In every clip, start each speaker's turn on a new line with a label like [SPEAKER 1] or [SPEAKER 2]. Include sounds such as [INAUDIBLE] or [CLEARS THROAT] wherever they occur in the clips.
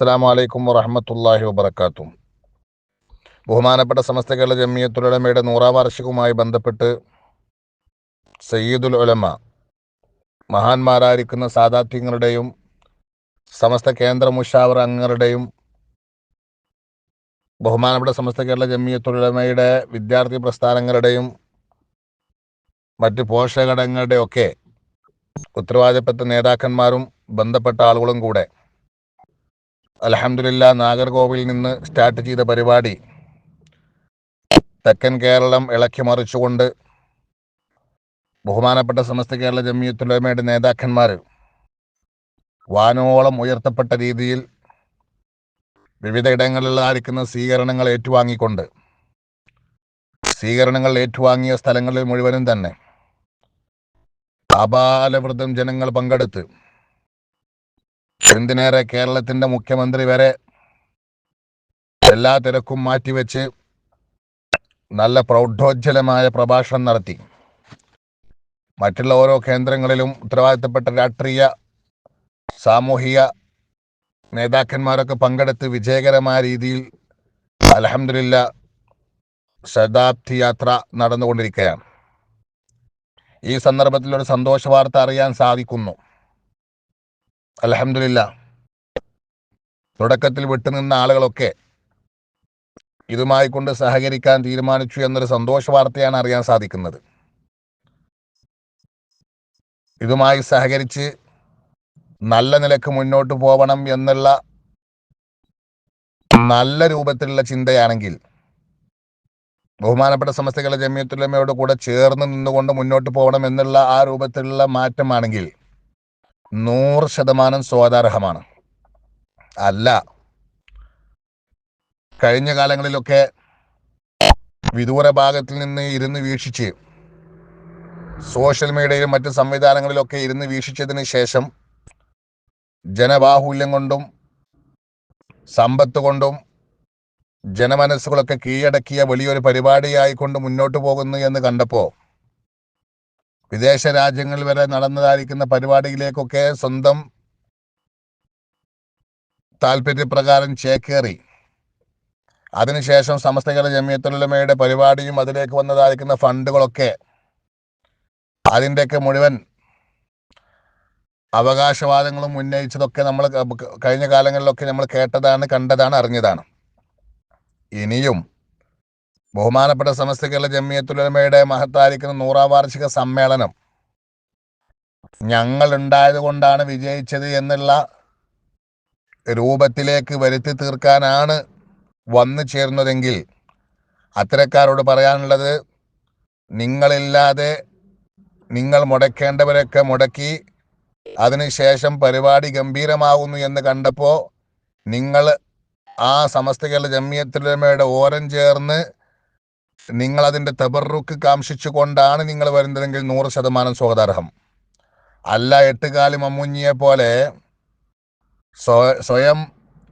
[SPEAKER 1] അസ്സാം വലൈക്കും വറഹമത്തല്ലാഹി വബർക്കാത്തും ബഹുമാനപ്പെട്ട സമസ്ത കേരള ജമിയത്തുലമയുടെ നൂറാം വാർഷികവുമായി ബന്ധപ്പെട്ട് സയ്യിദുൽ ഉലമ മഹാന്മാരായിരിക്കുന്ന സാദാത്യങ്ങളുടെയും സമസ്ത കേന്ദ്ര മുഷാവർ അംഗങ്ങളുടെയും ബഹുമാനപ്പെട്ട സമസ്ത കേരള ജമിയത്തുലമയുടെ വിദ്യാർത്ഥി പ്രസ്ഥാനങ്ങളുടെയും മറ്റ് പോഷകഘടകങ്ങളുടെയൊക്കെ ഉത്തരവാദിത്തപ്പെട്ട നേതാക്കന്മാരും ബന്ധപ്പെട്ട ആളുകളും കൂടെ അലഹമില്ല നാഗർകോവിലിൽ നിന്ന് സ്റ്റാർട്ട് ചെയ്ത പരിപാടി. തെക്കൻ കേരളം ഇളക്കി മറിച്ചുകൊണ്ട് ബഹുമാനപ്പെട്ട സമസ്ത കേരള ജമിയത്തുലമയുടെ നേതാക്കന്മാർ വാനോളം ഉയർത്തപ്പെട്ട രീതിയിൽ വിവിധ ഇടങ്ങളിലായിരിക്കുന്ന സ്വീകരണങ്ങൾ ഏറ്റുവാങ്ങിക്കൊണ്ട് സ്വീകരണങ്ങൾ ഏറ്റുവാങ്ങിയ സ്ഥലങ്ങളിൽ മുഴുവനും തന്നെ അപാലവൃതം ജനങ്ങൾ പങ്കെടുത്ത് എന്തിനേറെ കേരളത്തിന്റെ മുഖ്യമന്ത്രി വരെ എല്ലാ തിരക്കും മാറ്റിവെച്ച് നല്ല പ്രൗഢോജ്വലമായ പ്രഭാഷണം നടത്തി. മറ്റുള്ള ഓരോ കേന്ദ്രങ്ങളിലും ഉത്തരവാദിത്തപ്പെട്ട രാഷ്ട്രീയ സാമൂഹിക നേതാക്കന്മാരൊക്കെ പങ്കെടുത്ത് വിജയകരമായ രീതിയിൽ അലഹമില്ല ശതാബ്ദി യാത്ര നടന്നുകൊണ്ടിരിക്കുകയാണ്. ഈ സന്ദർഭത്തിൽ ഒരു സന്തോഷ വാർത്ത അറിയാൻ സാധിക്കുന്നു. അലഹമില്ല തുടക്കത്തിൽ വിട്ടുനിന്ന ആളുകളൊക്കെ ഇതുമായി കൊണ്ട് സഹകരിക്കാൻ തീരുമാനിച്ചു എന്നൊരു സന്തോഷ വാർത്തയാണ് അറിയാൻ സാധിക്കുന്നത്. ഇതുമായി സഹകരിച്ച് നല്ല നിലയ്ക്ക് മുന്നോട്ട് പോകണം എന്നുള്ള നല്ല രൂപത്തിലുള്ള ചിന്തയാണെങ്കിൽ ബഹുമാനപ്പെട്ട സമസ്തകളെ ജമിയത്തുലമയോട് കൂടെ ചേർന്ന് നിന്നുകൊണ്ട് മുന്നോട്ട് പോകണം എന്നുള്ള ആ രൂപത്തിലുള്ള മാറ്റമാണെങ്കിൽ നൂറ് ശതമാനം സ്വാതാർഹമാണ് അല്ല. കഴിഞ്ഞ കാലങ്ങളിലൊക്കെ വിദൂര ഭാഗത്തിൽ നിന്ന് ഇരുന്ന് വീക്ഷിച്ച് സോഷ്യൽ മീഡിയയിലും മറ്റ് സംവിധാനങ്ങളിലൊക്കെ ഇരുന്ന് വീക്ഷിച്ചതിന് ശേഷം ജനബാഹുല്യം കൊണ്ടും സമ്പത്ത് കൊണ്ടും ജനമനസ്സുകളൊക്കെ കീഴടക്കിയ വലിയൊരു പരിപാടിയായിക്കൊണ്ട് മുന്നോട്ട് പോകുന്നു എന്ന് കണ്ടപ്പോൾ വിദേശ രാജ്യങ്ങളിൽ വരെ നടന്നതായിരിക്കുന്ന പരിപാടിയിലേക്കൊക്കെ സ്വന്തം താല്പര്യപ്രകാരം ചേക്കേറി. അതിനുശേഷം സമസ്തകള ജമിയത്തുലമയുടെ പരിപാടിയും അതിലേക്ക് വന്നതായിരിക്കുന്ന ഫണ്ടുകളൊക്കെ അതിന്റെയൊക്കെ മുഴുവൻ അവകാശവാദങ്ങളും ഉന്നയിച്ചതൊക്കെ നമ്മൾ കഴിഞ്ഞ കാലങ്ങളിലൊക്കെ നമ്മൾ കേട്ടതാണ് കണ്ടതാണ് അറിഞ്ഞതാണ്. ഇനിയും ബഹുമാനപ്പെട്ട സമസ്ത കേരള ജമിയത്തുലമയുടെ മഹത്തായിരിക്കുന്ന നൂറാം വാർഷിക സമ്മേളനം ഞങ്ങൾ ഉണ്ടായത് കൊണ്ടാണ് വിജയിച്ചത് എന്നുള്ള രൂപത്തിലേക്ക് വരുത്തി തീർക്കാനാണ് വന്നു ചേർന്നതെങ്കിൽ അത്തരക്കാരോട് പറയാനുള്ളത് നിങ്ങളില്ലാതെ നിങ്ങൾ മുടക്കേണ്ടവരൊക്കെ മുടക്കി അതിനുശേഷം പരിപാടി ഗംഭീരമാകുന്നു എന്ന് കണ്ടപ്പോൾ നിങ്ങൾ ആ സമസ്ത കേരള ജമിയത്തുലമയുടെ ഓരം ചേർന്ന് നിങ്ങൾ അതിന്റെ തബറുക്ക് കാംക്ഷിച്ചുകൊണ്ടാണ് നിങ്ങൾ വരുന്നതെങ്കിൽ നൂറ് ശതമാനം സ്വാഗതാർഹം. അല്ല എട്ടുകാലി മമ്മുഞ്ഞിയെ പോലെ സ്വയം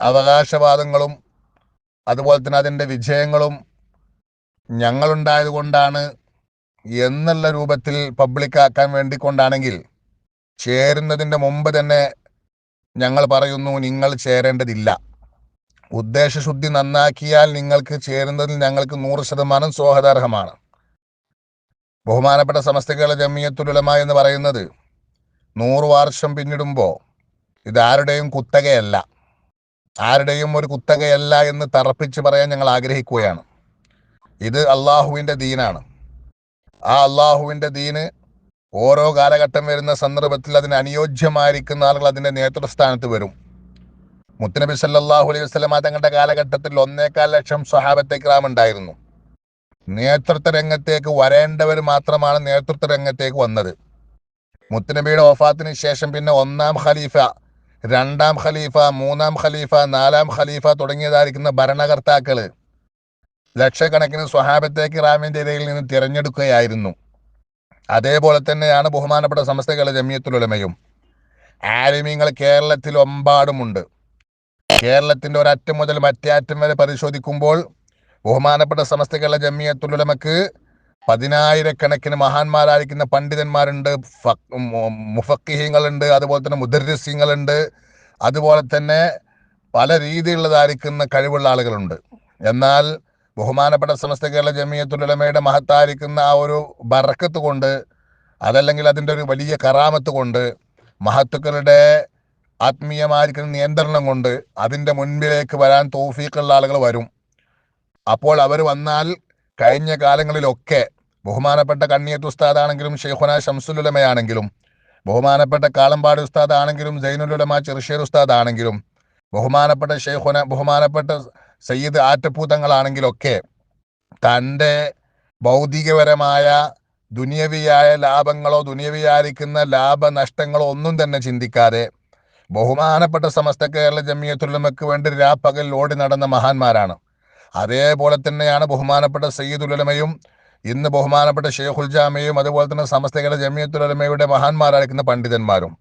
[SPEAKER 1] അവകാശവാദങ്ങളും അതുപോലെ തന്നെ അതിന്റെ വിജയങ്ങളും ഞങ്ങളുണ്ടായത് കൊണ്ടാണ് എന്നുള്ള രൂപത്തിൽ പബ്ലിക്കാക്കാൻ വേണ്ടിക്കൊണ്ടാണെങ്കിൽ ചേരുന്നതിന്റെ മുമ്പ് തന്നെ ഞങ്ങൾ പറയുന്നു നിങ്ങൾ ചേരേണ്ടതില്ല. ഉദ്ദേശശുദ്ധി നന്നാക്കിയാൽ നിങ്ങൾക്ക് ചേരുന്നതിൽ ഞങ്ങൾക്ക് നൂറ് ശതമാനം സ്വാഗതാർഹമാണ് ബഹുമാനപ്പെട്ട സമസ്തകളെ ജമിയത്തുലമ എന്ന് പറയുന്നത് നൂറ് വർഷം പിന്നിടുമ്പോൾ ഇതാരുടെയും കുത്തകയല്ല. ആരുടെയും ഒരു കുത്തകയല്ല എന്ന് തറപ്പിച്ച് പറയാൻ ഞങ്ങൾ ആഗ്രഹിക്കുകയാണ്. ഇത് അള്ളാഹുവിന്റെ ദീനാണ്. ആ അള്ളാഹുവിന്റെ ദീന് ഓരോ കാലഘട്ടം വരുന്ന സന്ദർഭത്തിൽ അതിന് അനുയോജ്യമായിരിക്കുന്ന ആളുകൾ അതിന്റെ നേതൃസ്ഥാനത്ത് വരും. മുത്തനബി സല്ലാഹു അലൈഹി വസ്ലമ തങ്ങളുടെ കാലഘട്ടത്തിൽ ഒന്നേക്കാൽ ലക്ഷം സ്വഹാബത്തെ ക്രാം ഉണ്ടായിരുന്നു. നേതൃത്വ രംഗത്തേക്ക് വരേണ്ടവർ മാത്രമാണ് നേതൃത്വ രംഗത്തേക്ക് വന്നത്. മുത്തനബിയുടെ ഓഫാത്തിന് ശേഷം പിന്നെ ഒന്നാം ഖലീഫ രണ്ടാം ഖലീഫ മൂന്നാം ഖലീഫ നാലാം ഖലീഫ തുടങ്ങിയതായിരിക്കുന്ന ഭരണകർത്താക്കൾ ലക്ഷക്കണക്കിന് സ്വഹാബത്തെ ഗ്രാമിന്റെ ഇടയിൽ നിന്ന് തിരഞ്ഞെടുക്കുകയായിരുന്നു. അതേപോലെ തന്നെയാണ് ബഹുമാനപ്പെട്ട സമസ്തകളെ ജമിയത്തുലമയും ആലിമീങ്ങൾ കേരളത്തിൽ ഒമ്പാടുമുണ്ട്. കേരളത്തിന്റെ ഒരറ്റം മുതൽ മറ്റേ അറ്റം വരെ പരിശോധിക്കുമ്പോൾ ബഹുമാനപ്പെട്ട സമസ്ത കേരള ജമിയത്തുലമക്ക് പതിനായിരക്കണക്കിന് മഹാന്മാരായിരിക്കുന്ന പണ്ഡിതന്മാരുണ്ട് മുഫക്കിഹീങ്ങളുണ്ട് അതുപോലെ തന്നെ മുദർസിങ്ങളുണ്ട് അതുപോലെ തന്നെ പല രീതിയിലുള്ളതായിരിക്കുന്ന കഴിവുള്ള ആളുകളുണ്ട്. എന്നാൽ ബഹുമാനപ്പെട്ട സമസ്ത കേരള ജമിയത്തുലമയുടെ മഹത്തായിരിക്കുന്ന ആ ഒരു ബറക്കത്ത് കൊണ്ട് അതല്ലെങ്കിൽ അതിന്റെ ഒരു വലിയ കറാമത്ത് കൊണ്ട് മഹത്തുക്കളുടെ ആത്മീയമായിരിക്കുന്ന നിയന്ത്രണം കൊണ്ട് അതിന്റെ മുൻപിലേക്ക് വരാൻ തോഫീക്കുള്ള ആളുകൾ വരും. അപ്പോൾ അവർ വന്നാൽ കഴിഞ്ഞ കാലങ്ങളിലൊക്കെ ബഹുമാനപ്പെട്ട കണ്ണിയത്ത് ഉസ്താദാണെങ്കിലും ഷെയ്ഖുന ഷംസുലുലമയാണെങ്കിലും ബഹുമാനപ്പെട്ട കാളമ്പാട് ഉസ്താദ് ആണെങ്കിലും ജൈനുലുലമ ചെറുഷേർ ഉസ്താദ് ആണെങ്കിലും ബഹുമാനപ്പെട്ട ഷെയ്ഖുന ബഹുമാനപ്പെട്ട സയ്യിദ് ആറ്റപ്പൂതങ്ങളാണെങ്കിലൊക്കെ തന്റെ ഭൗതികപരമായ ദുനിയവിയായ ലാഭങ്ങളോ ദുനിയവിയായിരിക്കുന്ന ലാഭനഷ്ടങ്ങളോ ഒന്നും തന്നെ ചിന്തിക്കാതെ ബഹുമാനപ്പെട്ട സമസ്ത കേരള ജമിയത്തുലമയ്ക്ക് വേണ്ടി രാപ്പകൽ ഓടി നടന്ന മഹാന്മാരാണ്. അതേപോലെ തന്നെയാണ് ബഹുമാനപ്പെട്ട സയ്യിദുലമയും ഇന്ന് ബഹുമാനപ്പെട്ട ഷെയ്ഖുൽ ജാമയും അതുപോലെ തന്നെ സമസ്ത കേരള ജമിയത്തുലമയുടെ മഹാന്മാരായിരിക്കുന്ന പണ്ഡിതന്മാരും.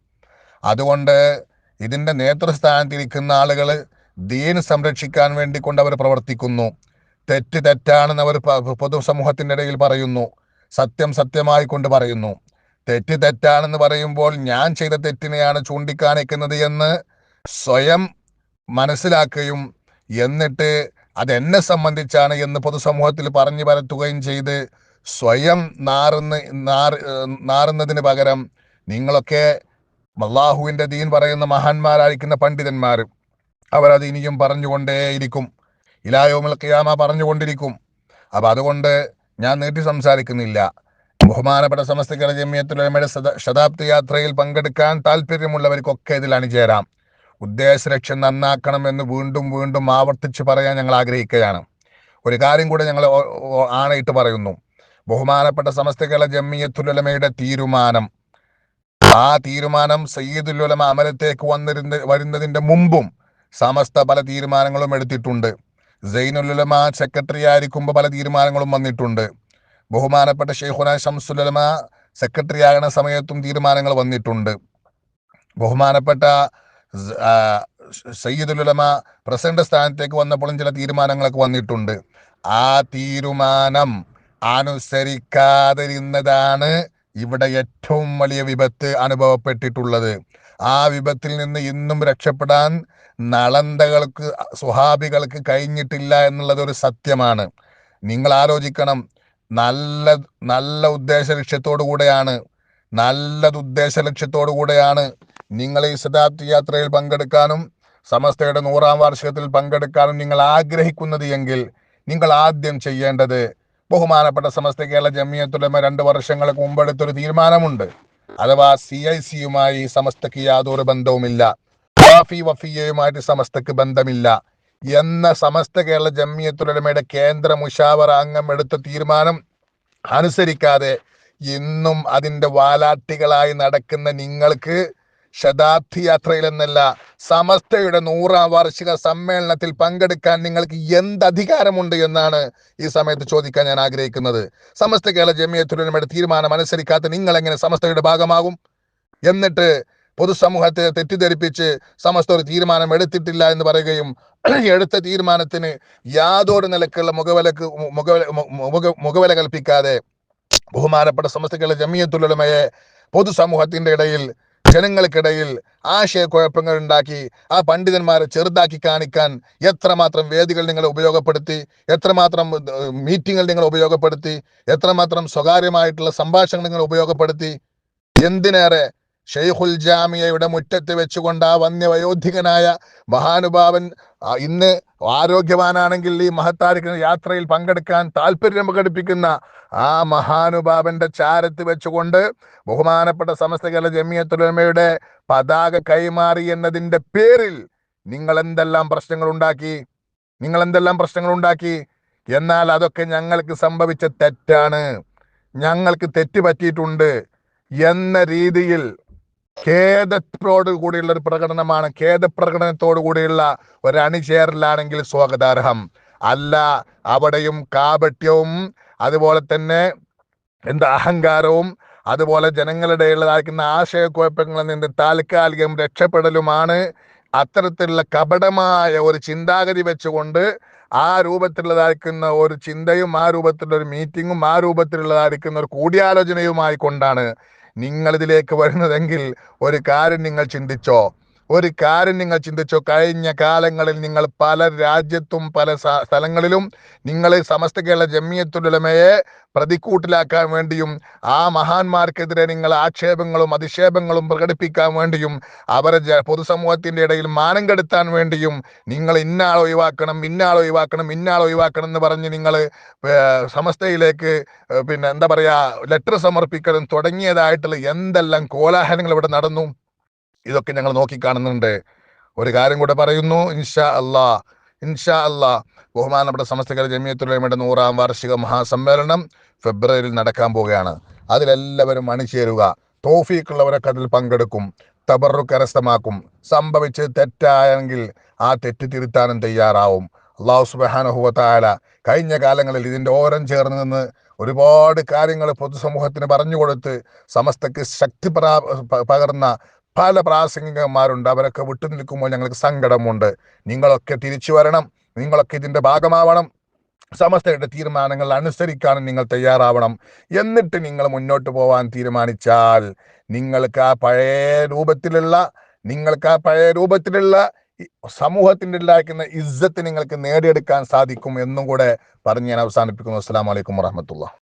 [SPEAKER 1] അതുകൊണ്ട് ഇതിന്റെ നേതൃസ്ഥാനത്തിരിക്കുന്ന ആളുകൾ ദീൻ സംരക്ഷിക്കാൻ വേണ്ടി കൊണ്ട് അവർ പ്രവർത്തിക്കുന്നു. തെറ്റ് തെറ്റാണെന്ന് അവർ പൊതുസമൂഹത്തിന്റെ ഇടയിൽ പറയുന്നു. സത്യം സത്യമായി കൊണ്ട് പറയുന്നു. തെറ്റ് തെറ്റാണെന്ന് പറയുമ്പോൾ ഞാൻ ചെയ്ത തെറ്റിനെയാണ് ചൂണ്ടിക്കാണിക്കുന്നത് എന്ന് സ്വയം മനസ്സിലാക്കുകയും എന്നിട്ട് അതെന്നെ സംബന്ധിച്ചാണ് എന്ന് പൊതുസമൂഹത്തിൽ പറഞ്ഞു പരത്തുകയും ചെയ്ത് സ്വയം നാറുന്ന നാറ് നാറുന്നതിന് പകരം നിങ്ങളൊക്കെ മല്ലാഹുവിന്റെ ദീൻ പറയുന്ന മഹാന്മാരായിരിക്കുന്ന പണ്ഡിതന്മാർ അവരത് ഇനിയും പറഞ്ഞുകൊണ്ടേയിരിക്കും ഇലായോമിൽ ഖിയാമ പറഞ്ഞുകൊണ്ടിരിക്കും. അപ്പം അതുകൊണ്ട് ഞാൻ നീട്ടി സംസാരിക്കുന്നില്ല. ബഹുമാനപ്പെട്ട സമസ്ത സദ- ശതാബ്ദി യാത്രയിൽ പങ്കെടുക്കാൻ താല്പര്യമുള്ളവർക്കൊക്കെ ഇതിൽ അണിചേരാം. ഉദ്ദേശ ലക്ഷ്യം നന്നാക്കണം എന്ന് വീണ്ടും വീണ്ടും ആവർത്തിച്ച് പറയാൻ ഞങ്ങൾ ആഗ്രഹിക്കുകയാണ്. ഒരു കാര്യം കൂടെ ഞങ്ങൾ ആണയിട്ട് പറയുന്നു. ബഹുമാനപ്പെട്ട സമസ്ത കേരള ജമിയത്തുലമയുടെ തീരുമാനം. ആ തീരുമാനം സയ്യിദുലുലമ അമലത്തേക്ക് വന്നിരുന്ന വരുന്നതിന്റെ മുമ്പും സമസ്ത പല തീരുമാനങ്ങളും എടുത്തിട്ടുണ്ട്. സൈനുലുലമ സെക്രട്ടറി ആയിരിക്കുമ്പോൾ പല തീരുമാനങ്ങളും വന്നിട്ടുണ്ട്. ബഹുമാനപ്പെട്ട ഷെയ്ഖുന ഷംസുലമ സെക്രട്ടറി ആകുന്ന സമയത്തും തീരുമാനങ്ങൾ വന്നിട്ടുണ്ട്. ബഹുമാനപ്പെട്ട സയ്യിദുലമ പ്രസിഡന്റ് സ്ഥാനത്തേക്ക് വന്നപ്പോഴും ചില തീരുമാനങ്ങളൊക്കെ വന്നിട്ടുണ്ട്. ആ തീരുമാനം അനുസരിക്കാതിരുന്നതാണ് ഇവിടെ ഏറ്റവും വലിയ വിപത്ത് അനുഭവപ്പെട്ടിട്ടുള്ളത്. ആ വിപത്തിൽ നിന്ന് ഇന്നും രക്ഷപ്പെടാൻ നളന്തകൾക്ക് സുഹാബികൾക്ക് കഴിഞ്ഞിട്ടില്ല എന്നുള്ളത് ഒരു സത്യമാണ്. നിങ്ങൾ ആലോചിക്കണം. നല്ല നല്ല ഉദ്ദേശ ലക്ഷ്യത്തോടു കൂടെയാണ് നല്ലത് ഉദ്ദേശ ലക്ഷ്യത്തോടു കൂടെയാണ് നിങ്ങൾ ഈ ശതാബ്ദി യാത്രയിൽ പങ്കെടുക്കാനും സമസ്തയുടെ നൂറാം വാർഷികത്തിൽ പങ്കെടുക്കാനും നിങ്ങൾ ആഗ്രഹിക്കുന്നത് എങ്കിൽ നിങ്ങൾ ആദ്യം ചെയ്യേണ്ടത് ബഹുമാനപ്പെട്ട സമസ്ത കേരള ജമിയത്തുലമ രണ്ട് വർഷങ്ങൾക്ക് മുമ്പെടുത്തൊരു തീരുമാനമുണ്ട്. അഥവാ സി ഐ സിയുമായി സമസ്തക്ക് യാതൊരു ബന്ധവുമില്ല. വഫിയുമായിട്ട് സമസ്തക്ക് ബന്ധമില്ല. എന്ന സമസ്ത കേരള ജമ്മിയത്തുലമയുടെ കേന്ദ്ര മുഷാവർ അംഗം എടുത്ത തീരുമാനം അനുസരിക്കാതെ ഇന്നും അതിന്റെ വാലാട്ടികളായി നടക്കുന്ന നിങ്ങൾക്ക് ശതാബ്ദി യാത്രയിൽ എന്നല്ല സമസ്തയുടെ നൂറാം വാർഷിക സമ്മേളനത്തിൽ പങ്കെടുക്കാൻ നിങ്ങൾക്ക് എന്ത് അധികാരമുണ്ട് എന്നാണ് ഈ സമയത്ത് ചോദിക്കാൻ ഞാൻ ആഗ്രഹിക്കുന്നത്. സമസ്ത കേരള ജമിയത്തുലമയുടെ തീരുമാനം അനുസരിക്കാത്ത നിങ്ങൾ എങ്ങനെ സമസ്തയുടെ ഭാഗമാകും? എന്നിട്ട് പൊതുസമൂഹത്തെ തെറ്റിദ്ധരിപ്പിച്ച് സമസ്ത ഒരു തീരുമാനം എടുത്തിട്ടില്ല എന്ന് പറയുകയും [CLEARS THROAT] എടുത്ത തീരുമാനത്തിന് യാതൊരു നിലക്കുള്ള മുഖവിലക്ക് മുഖവില മുഖ മുഖവില കൽപ്പിക്കാതെ ബഹുമാനപ്പെട്ട സമസ്തകളെ ജമിയത്തുലമയെ പൊതുസമൂഹത്തിന്റെ ഇടയിൽ ജനങ്ങൾക്കിടയിൽ ആശയക്കുഴപ്പങ്ങൾ ഉണ്ടാക്കി ആ പണ്ഡിതന്മാരെ ചെറുതാക്കി കാണിക്കാൻ എത്രമാത്രം വേദികൾ നിങ്ങൾ ഉപയോഗപ്പെടുത്തി എത്രമാത്രം മീറ്റിങ്ങുകൾ നിങ്ങൾ ഉപയോഗപ്പെടുത്തി എത്രമാത്രം സ്വകാര്യമായിട്ടുള്ള സംഭാഷണങ്ങൾ നിങ്ങൾ ഉപയോഗപ്പെടുത്തി എന്തിനേറെ ഷെയ്ഖുൽ ജാമിയയുടെ മുറ്റത്ത് വെച്ചുകൊണ്ട് ആ വന്യവയോധികനായ മഹാനുഭാവൻ ഇന്ന് ആരോഗ്യവാനാണെങ്കിൽ ഈ മഹത്താരിക്കുന്ന യാത്രയിൽ പങ്കെടുക്കാൻ താല്പര്യം പ്രകടിപ്പിക്കുന്ന ആ മഹാനുഭാവന്റെ ചാരത്ത് വെച്ചുകൊണ്ട് ബഹുമാനപ്പെട്ട സമസ്ത കേരള ജമിയത്തുലമയുടെ പതാക കൈമാറി എന്നതിന്റെ പേരിൽ നിങ്ങൾ എന്തെല്ലാം പ്രശ്നങ്ങൾ ഉണ്ടാക്കി നിങ്ങൾ എന്തെല്ലാം പ്രശ്നങ്ങൾ ഉണ്ടാക്കി എന്നാൽ അതൊക്കെ ഞങ്ങൾക്ക് സംഭവിച്ച തെറ്റാണ്. ഞങ്ങൾക്ക് തെറ്റ് പറ്റിയിട്ടുണ്ട് എന്ന രീതിയിൽ ഖേദത്തോടു കൂടിയുള്ള ഒരു പ്രകടനമാണ്. ഖേദപ്രകടനത്തോടു കൂടിയുള്ള ഒരു അണിചേരലാണെങ്കിൽ സ്വാഗതാർഹം. അല്ല അവിടെയും കാപട്യവും അതുപോലെ തന്നെ എന്താ അഹങ്കാരവും അതുപോലെ ജനങ്ങളുടെ ഉള്ളതായിരിക്കുന്ന ആശയക്കുഴപ്പങ്ങളിൽ നിന്ന് താൽക്കാലികം രക്ഷപ്പെടലുമാണ്. അത്തരത്തിലുള്ള കപടമായ ഒരു ചിന്താഗതി വെച്ചുകൊണ്ട് ആ രൂപത്തിലുള്ളതായിരിക്കുന്ന ഒരു ചിന്തയും ആ രൂപത്തിലുള്ള ഒരു മീറ്റിങ്ങും ആ രൂപത്തിലുള്ളതായിരിക്കുന്ന ഒരു കൂടിയാലോചനയുമായി കൊണ്ടാണ് നിങ്ങൾ ഇതിലേക്ക് വരുന്നതെങ്കിൽ ഒരു കാര്യം നിങ്ങൾ ചിന്തിച്ചോ? ഒരു കാര്യം നിങ്ങൾ ചിന്തിച്ചോ? കഴിഞ്ഞ കാലങ്ങളിൽ നിങ്ങൾ പല രാജ്യത്തും പല സ്ഥലങ്ങളിലും നിങ്ങൾ സമസ്ത കേരള ജമ്മിയത്തുലമയെ പ്രതിക്കൂട്ടിലാക്കാൻ വേണ്ടിയും ആ മഹാന്മാർക്കെതിരെ നിങ്ങൾ ആക്ഷേപങ്ങളും അധിക്ഷേപങ്ങളും പ്രകടിപ്പിക്കാൻ വേണ്ടിയും അവരെ പൊതുസമൂഹത്തിന്റെ ഇടയിൽ മാനം കെടുത്താൻ വേണ്ടിയും നിങ്ങൾ ഇന്നാൾ ഒഴിവാക്കണം ഇന്നാൾ ഒഴിവാക്കണം ഇന്നാൾ ഒഴിവാക്കണം എന്ന് പറഞ്ഞ് നിങ്ങൾ സമസ്തയിലേക്ക് പിന്നെ എന്താ പറയുക ലെറ്റർ സമർപ്പിക്കണം തുടങ്ങിയതായിട്ടുള്ള എന്തെല്ലാം കോലാഹലങ്ങൾ ഇവിടെ നടന്നു? ഇതൊക്കെ ഞങ്ങൾ നോക്കിക്കാണുന്നുണ്ട്. ഒരു കാര്യം കൂടെ പറയുന്നു. ഇൻഷാ അല്ലാ ഇൻഷാ അല്ലാ. ബഹുമാനപ്പെട്ട സമസ്തകര ജമിയത്തുലമയുടെ നൂറാം വാർഷിക മഹാസമ്മേളനം ഫെബ്രുവരിയിൽ നടക്കാൻ പോവുകയാണ്. അതിലെല്ലാവരും അണിചേരുക. തോഫീക്കുള്ളവരൊക്കെ അതിൽ പങ്കെടുക്കും. തബറു കരസ്ഥമാക്കും സംഭവിച്ച് തെറ്റായെങ്കിൽ ആ തെറ്റ് തിരുത്താനും തയ്യാറാവും. അള്ളാഹു സുബാനഹുവത്തായാല കഴിഞ്ഞ കാലങ്ങളിൽ ഇതിന്റെ ഓരം ചേർന്ന് നിന്ന് ഒരുപാട് കാര്യങ്ങൾ പൊതുസമൂഹത്തിന് പറഞ്ഞു കൊടുത്ത് സമസ്തക്ക് ശക്തി പകർന്ന പല പ്രാസംഗികന്മാരുണ്ട്. അവരൊക്കെ വിട്ടു നിൽക്കുമ്പോൾ ഞങ്ങൾക്ക് സങ്കടമുണ്ട്. നിങ്ങളൊക്കെ തിരിച്ചു വരണം. നിങ്ങളൊക്കെ ഇതിന്റെ ഭാഗമാവണം. സമസ്തയുടെ തീരുമാനങ്ങൾ അനുസരിക്കാൻ നിങ്ങൾ തയ്യാറാവണം. എന്നിട്ട് നിങ്ങൾ മുന്നോട്ട് പോകാൻ തീരുമാനിച്ചാൽ നിങ്ങൾക്ക് ആ പഴയ രൂപത്തിലുള്ള നിങ്ങൾക്ക് ആ പഴയ രൂപത്തിലുള്ള സമൂഹത്തിന്റെ ഉണ്ടാക്കുന്ന ഇജ്ജത്ത് നിങ്ങൾക്ക് നേടിയെടുക്കാൻ സാധിക്കും എന്നും കൂടെ പറഞ്ഞ് ഞാൻ അവസാനിപ്പിക്കുന്നു. അസ്സാം വലൈക്കും വറഹമത്തുള്ള